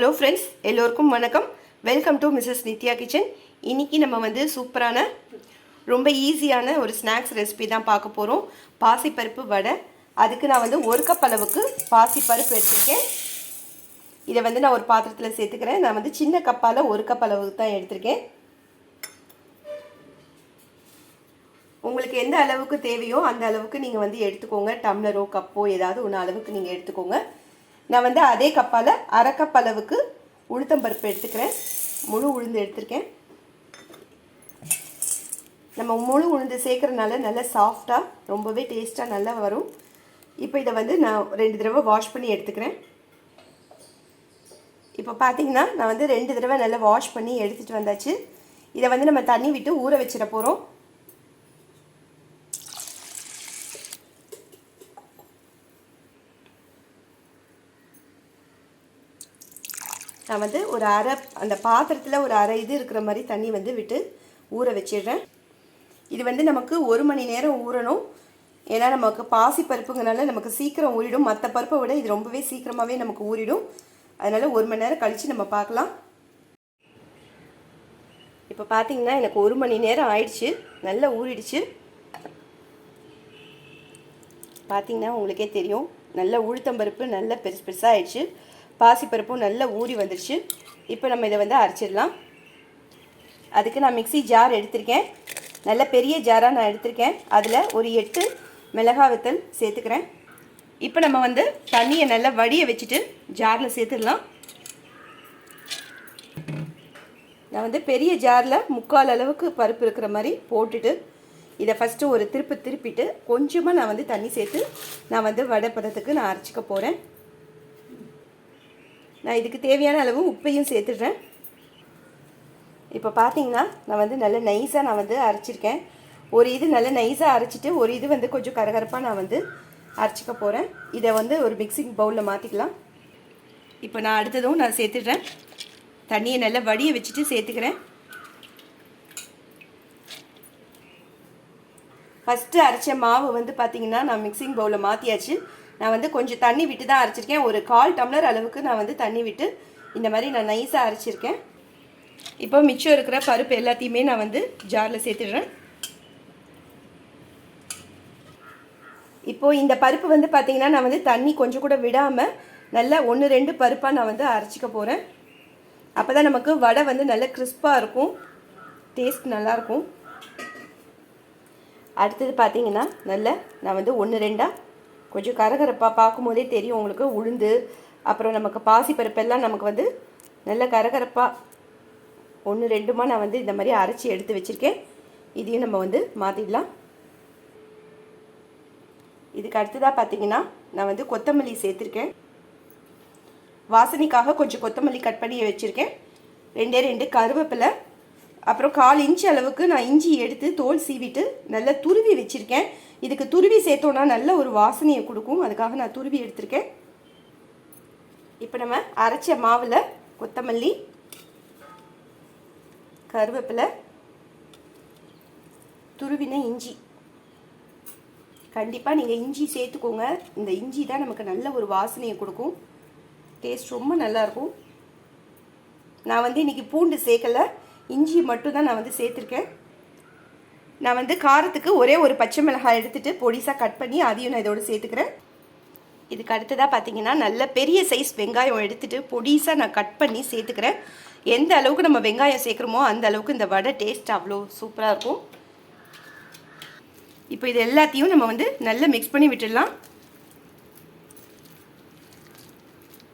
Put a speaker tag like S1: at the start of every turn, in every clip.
S1: Hello friends எல்லோருக்கும் வணக்கம். Welcome to Mrs Nithya kitchen இன்றைக்கி நம்ம வந்து சூப்பரான ரொம்ப ஈஸியான ஒரு ஸ்நாக்ஸ் ரெசிபி தான் பார்க்க போகிறோம் பாசிப்பருப்பு வடை. அதுக்கு நான் வந்து ஒரு கப் அளவுக்கு பாசிப்பருப்பு எடுத்திருக்கேன். இதை வந்து நான் ஒரு பாத்திரத்தில் சேர்த்துக்கிறேன். நான் வந்து சின்ன கப்பால் ஒரு கப் அளவுக்கு தான் எடுத்திருக்கேன். உங்களுக்கு எந்த அளவுக்கு தேவையோ அந்த அளவுக்கு நீங்கள் வந்து எடுத்துக்கோங்க. டம்ளரோ கப்போ ஏதாவது ஒன்று அளவுக்கு நீங்கள் எடுத்துக்கோங்க. நான் வந்து அதே கப்பால் அரை கப் அளவுக்கு உளுத்தம்பருப்பு எடுத்துக்கிறேன். முழு உளுந்து எடுத்திருக்கேன். நம்ம முழு உளுந்து சேர்க்குறனால நல்லா சாஃப்டாக ரொம்பவே டேஸ்ட்டாக நல்லா வரும். இப்போ இதை வந்து நான் ரெண்டு தடவை வாஷ் பண்ணி எடுத்துக்கிறேன். இப்போ பார்த்தீங்கன்னா நான் வந்து ரெண்டு தடவை நல்லா வாஷ் பண்ணி எடுத்துகிட்டு வந்தாச்சு. இதை வந்து நம்ம தண்ணி விட்டு ஊற வச்சிட போகிறோம் நான் வந்து ஒரு அரை அந்த பாத்திரத்தில் ஒரு அரை இது இருக்கிற மாதிரி தண்ணி வந்து விட்டு ஊற வச்சிடுறேன். இது வந்து நமக்கு ஒரு மணி நேரம் ஊறணும். ஏன்னா நமக்கு பாசி பருப்புங்கிறனால நமக்கு சீக்கிரம் ஊறிடும். மற்ற பருப்பை விட இது ரொம்பவே சீக்கிரமாகவே நமக்கு ஊறிடும். அதனால் ஒரு மணி நேரம் கழித்து நம்ம பார்க்கலாம். இப்போ பார்த்தீங்கன்னா எனக்கு ஒரு மணி நேரம் ஆயிடுச்சு. நல்லா ஊறிடுச்சு. பார்த்தீங்கன்னா உங்களுக்கே தெரியும். நல்ல உளுத்தம்பருப்பு நல்ல பெருசு பெருசாக ஆயிடுச்சு. பாசிப்பருப்பும் நல்லா ஊறி வந்துடுச்சு இப்போ நம்ம இதை வந்து அரைச்சிடலாம். அதுக்கு நான் மிக்சி ஜார் எடுத்திருக்கேன். நல்ல பெரிய ஜாராக நான் எடுத்திருக்கேன். அதில் ஒரு எட்டு மிளகா வத்தல் சேர்த்துக்கிறேன். இப்போ நம்ம வந்து தண்ணியை நல்லா வடிய வச்சுட்டு ஜாரில் சேர்த்துடலாம். நான் வந்து பெரிய ஜாரில் முக்கால் அளவுக்கு பருப்பு இருக்கிற மாதிரி போட்டுட்டு இதை ஃபஸ்ட்டு ஒரு திருப்பு திருப்பிட்டு கொஞ்சமாக நான் வந்து தண்ணி சேர்த்து நான் வந்து வடை பதத்துக்கு நான் அரைச்சிக்க போகிறேன் நான் இதுக்கு தேவையான அளவு உப்பையும் சேர்த்துடுறேன். இப்போ பார்த்தீங்கன்னா நான் வந்து நல்ல நைஸாக நான் வந்து அரைச்சிருக்கேன். ஒரு இது நல்ல நைஸாக அரைச்சிட்டு ஒரு இது வந்து கொஞ்சம் கரகரப்பாக நான் வந்து அரைச்சிக்க போகிறேன் இதை வந்து ஒரு மிக்சிங் பவுலில் மாற்றிக்கலாம் இப்போ நான் அடுத்ததும் நான் சேர்த்துடுறேன். தண்ணியை நல்லா வடியை வச்சுட்டு சேர்த்துக்கிறேன். ஃபஸ்ட்டு அரைச்ச மாவு வந்து பார்த்திங்கன்னா நான் மிக்சிங் பவுலில் மாற்றியாச்சு நான் வந்து கொஞ்சம் தண்ணி விட்டு தான் அரைச்சிருக்கேன். ஒரு கால் டம்ளர் அளவுக்கு நான் வந்து தண்ணி விட்டு இந்த மாதிரி நான் நைஸாக அரைச்சிருக்கேன். இப்போ மிச்சம் இருக்கிற பருப்பு எல்லாத்தையுமே நான் வந்து ஜாரில் சேர்த்துடுறேன். இப்போது இந்த பருப்பு வந்து பார்த்திங்கன்னா நான் வந்து தண்ணி கொஞ்சம் கூட விடாமல் நல்லா ஒன்று ரெண்டு பருப்பாக நான் வந்து அரைச்சிக்க போகிறேன் அப்போ தான் நமக்கு வடை வந்து நல்ல கிறிஸ்பாக இருக்கும். டேஸ்ட் நல்லாயிருக்கும் அடுத்தது பார்த்திங்கன்னா நல்ல நான் வந்து ஒன்று ரெண்டாக கொஞ்சம் கரகரப்பாக பார்க்கும்போதே தெரியும் உங்களுக்கு உளுந்து அப்புறம் நமக்கு பாசிப்பருப்பெல்லாம் நமக்கு வந்து நல்ல கரகரப்பாக ஒன்று ரெண்டுமா நான் வந்து இந்த மாதிரி அரைச்சி எடுத்து வச்சுருக்கேன். இதையும் நம்ம வந்து மாற்றிடலாம் இதுக்கு அடுத்ததாக பார்த்தீங்கன்னா நான் வந்து கொத்தமல்லி சேர்த்துருக்கேன். வாசனைக்காக கொஞ்சம் கொத்தமல்லி கட் பண்ணி வச்சுருக்கேன். ரெண்டே ரெண்டு கருவேப்பிலை அப்புறம் கால் இன்ச்சு அளவுக்கு நான் இஞ்சி எடுத்து தோல் சீவிட்டு நல்லா துருவி வச்சுருக்கேன். இதுக்கு துருவி சேர்த்தோன்னா நல்ல ஒரு வாசனையை கொடுக்கும். அதுக்காக நான் துருவி எடுத்திருக்கேன். இப்போ நம்ம அரைச்ச மாவில் கொத்தமல்லி கருவேப்பிலை துருவின இஞ்சி. கண்டிப்பாக நீங்கள் இஞ்சி சேர்த்துக்கோங்க. இந்த இஞ்சி தான் நமக்கு நல்ல ஒரு வாசனையை கொடுக்கும். டேஸ்ட் ரொம்ப நல்லாயிருக்கும் நான் வந்து இன்றைக்கி பூண்டு சேர்க்கலை. இஞ்சி மட்டும் தான் நான் வந்து சேர்த்துருக்கேன். நான் வந்து காரத்துக்கு ஒரே ஒரு பச்சை மிளகாய் எடுத்துகிட்டு பொடிசாக கட் பண்ணி அதையும் நான் இதோடு சேர்த்துக்கிறேன். இதுக்கு அடுத்ததாக பார்த்தீங்கன்னா நல்ல பெரிய சைஸ் வெங்காயம் எடுத்துகிட்டு பொடிசாக நான் கட் பண்ணி சேர்த்துக்கிறேன். எந்த அளவுக்கு நம்ம வெங்காயம் சேர்க்குறோமோ அந்த அளவுக்கு இந்த வடை டேஸ்ட் அவ்வளோ சூப்பராக இருக்கும். இப்போ இது எல்லாத்தையும் நம்ம வந்து நல்லா மிக்ஸ் பண்ணி விட்டுடலாம்.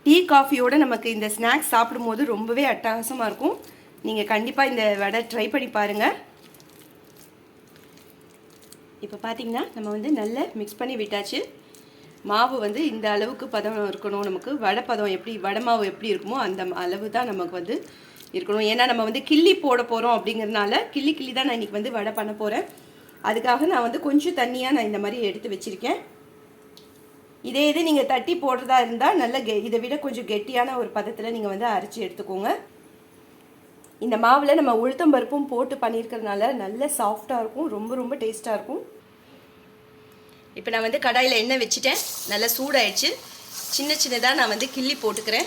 S1: டீ காஃபியோடு நமக்கு இந்த ஸ்நாக்ஸ் சாப்பிடும்போது ரொம்பவே அட்டகாசமாக இருக்கும். நீங்கள் கண்டிப்பாக இந்த வடை ட்ரை பண்ணி பாருங்கள் இப்போ பார்த்தீங்கன்னா நம்ம வந்து நல்லா மிக்ஸ் பண்ணி விட்டாச்சு. மாவு வந்து இந்த அளவுக்கு பதம் இருக்கணும் நமக்கு. வடை பதம் எப்படி வடை மாவு எப்படி இருக்குமோ அந்த அளவு தான் நமக்கு வந்து இருக்கணும். ஏன்னா நம்ம வந்து கிள்ளி போட போகிறோம் அப்படிங்கிறதுனால கிள்ளி கிள்ளி தான் நான் இன்றைக்கி வந்து வடை பண்ண போகிறேன் அதுக்காக நான் வந்து கொஞ்சம் தண்ணியாக நான் இந்த மாதிரி எடுத்து வச்சுருக்கேன். இதே இது நீங்கள் தட்டி போடுறதா இருந்தால் நல்ல கெ இதை விட கொஞ்சம் கெட்டியான ஒரு பதத்தில் நீங்கள் வந்து அரைச்சி எடுத்துக்கோங்க. இந்த மாவில் நம்ம உளுத்தம் பருப்பும் போட்டு பண்ணியிருக்கிறதுனால நல்ல சாஃப்டாக இருக்கும் ரொம்ப ரொம்ப டேஸ்ட்டாக இருக்கும். இப்போ நான் வந்து கடாயில் எண்ணெய் வச்சுட்டேன். நல்லா சூடாயிடுச்சு. சின்ன சின்னதாக நான் வந்து கிள்ளி போட்டுக்கிறேன்.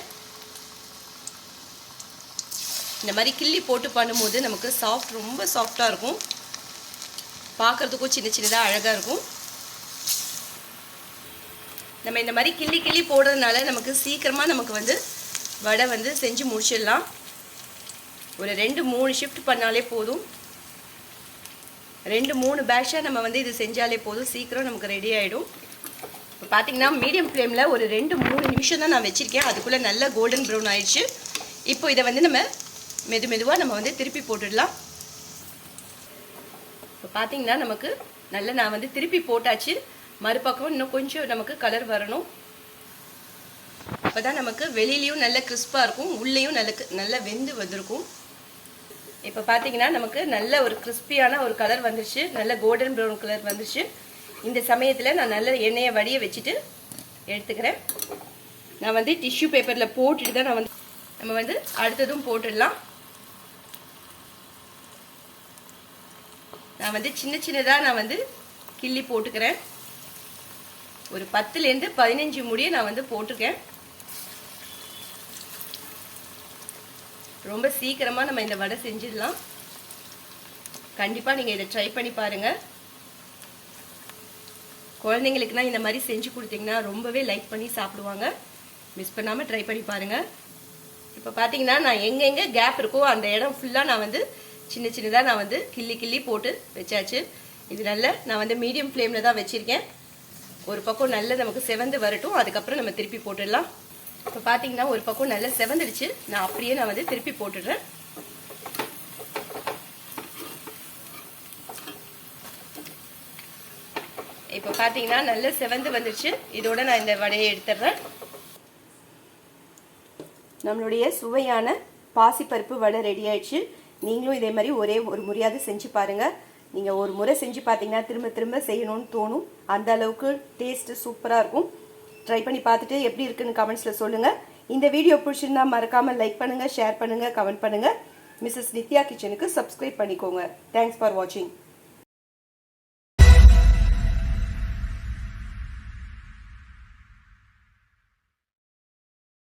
S1: இந்த மாதிரி கிள்ளி போட்டு பண்ணும்போது நமக்கு சாஃப்ட் ரொம்ப சாஃப்டாக இருக்கும். பார்க்குறதுக்கும் சின்ன சின்னதாக அழகாக இருக்கும். நம்ம இந்த மாதிரி கிள்ளி கிள்ளி போடுறதுனால நமக்கு சீக்கிரமாக நமக்கு வந்து வடை வந்து செஞ்சு முடிச்சிடலாம். ஒரு ரெண்டு மூணு ஷிஃப்ட் பண்ணாலே போதும். ரெண்டு மூணு பேட்சாக நம்ம வந்து இது செஞ்சாலே போதும். சீக்கிரம் நமக்கு ரெடி ஆகிடும் இப்போ பார்த்தீங்கன்னா மீடியம் ஃப்ளேமில் ஒரு ரெண்டு மூணு நிமிஷம் தான் நான் வச்சுருக்கேன். அதுக்குள்ளே நல்ல கோல்டன் ப்ரௌன் ஆயிடுச்சு. இப்போ இதை வந்து நம்ம மெது மெதுவாக நம்ம வந்து திருப்பி போட்டுடலாம். இப்போ பார்த்தீங்கன்னா நமக்கு நல்ல நான் வந்து திருப்பி போட்டாச்சு. மறுபக்கம் இன்னும் கொஞ்சம் நமக்கு கலர் வரணும். அப்போ தான் நமக்கு வெளியிலையும் நல்ல கிறிஸ்பாக இருக்கும். உள்ளேயும் நல்ல நல்ல வெந்து வந்திருக்கும். இப்போ பார்த்தீங்கன்னா நமக்கு நல்ல ஒரு கிறிஸ்பியான ஒரு கலர் வந்துருச்சு. நல்ல கோல்டன் ப்ரௌன் கலர் வந்துருச்சு. இந்த சமயத்தில் நான் நல்ல எண்ணெயை வடிய வச்சுட்டு எடுத்துக்கிறேன். நான் வந்து டிஷ்யூ பேப்பரில் போட்டுட்டு தான் நான் வந்து நம்ம வந்து அடுத்ததும் போட்டுடலாம். நான் வந்து சின்ன சின்னதாக நான் வந்து கிள்ளி போட்டுக்கிறேன். ஒரு பத்துலேருந்து பதினஞ்சு முடிய நான் வந்து போட்டிருக்கேன். ரொம்ப சீக்கிரமாக நம்ம இந்த வடை செஞ்சிடலாம். கண்டிப்பாக நீங்கள் இதை ட்ரை பண்ணி பாருங்கள் குழந்தைங்களுக்குனா இந்த மாதிரி செஞ்சு கொடுத்தீங்கன்னா ரொம்பவே லைக் பண்ணி சாப்பிடுவாங்க. மிஸ் பண்ணாமல் ட்ரை பண்ணி பாருங்கள் இப்போ பார்த்தீங்கன்னா நான் எங்கெங்கே கேப் இருக்கோ அந்த இடம் ஃபுல்லாக நான் வந்து சின்ன சின்னதாக நான் வந்து கிள்ளி கிள்ளி போட்டு வச்சாச்சு. இது நல்ல நான் வந்து மீடியம் ஃப்ளேமில் தான் வச்சுருக்கேன். ஒரு பக்கம் நல்ல நமக்கு செவந்து வரட்டும். அதுக்கப்புறம் நம்ம திருப்பி போட்டுடலாம். இப்போ பார்த்தீங்கன்னா ஒரு பக்கம் நல்லா செவந்துடுச்சு. நான் அப்படியே நான் வந்து திருப்பி போட்டுடுறேன். இப்போ பார்த்தீங்கன்னா நல்ல செவந்து வந்துடுச்சு. இதோட நான் இந்த வடையை எடுத்துடுறேன். நம்மளுடைய சுவையான பாசிப்பருப்பு வடை ரெடி ஆயிடுச்சு. நீங்களும் இதே மாதிரி ஒரே ஒரு முறையாவது செஞ்சு பாருங்கள் நீங்கள் ஒரு முறை செஞ்சு பார்த்தீங்கன்னா திரும்ப திரும்ப செய்யணும்னு தோணும். அந்த அளவுக்கு டேஸ்ட்டு சூப்பராக இருக்கும். ட்ரை பண்ணி பார்த்துட்டு எப்படி இருக்குன்னு கமெண்ட்ஸில் சொல்லுங்கள் இந்த வீடியோ பிடிச்சிருந்தா மறக்காமல் லைக் பண்ணுங்கள் ஷேர் பண்ணுங்கள் கமெண்ட் பண்ணுங்கள் மிஸ்ஸஸ் நித்யா கிச்சனுக்கு சப்ஸ்கிரைப் பண்ணிக்கோங்க. தேங்க்ஸ் ஃபார் வாட்சிங்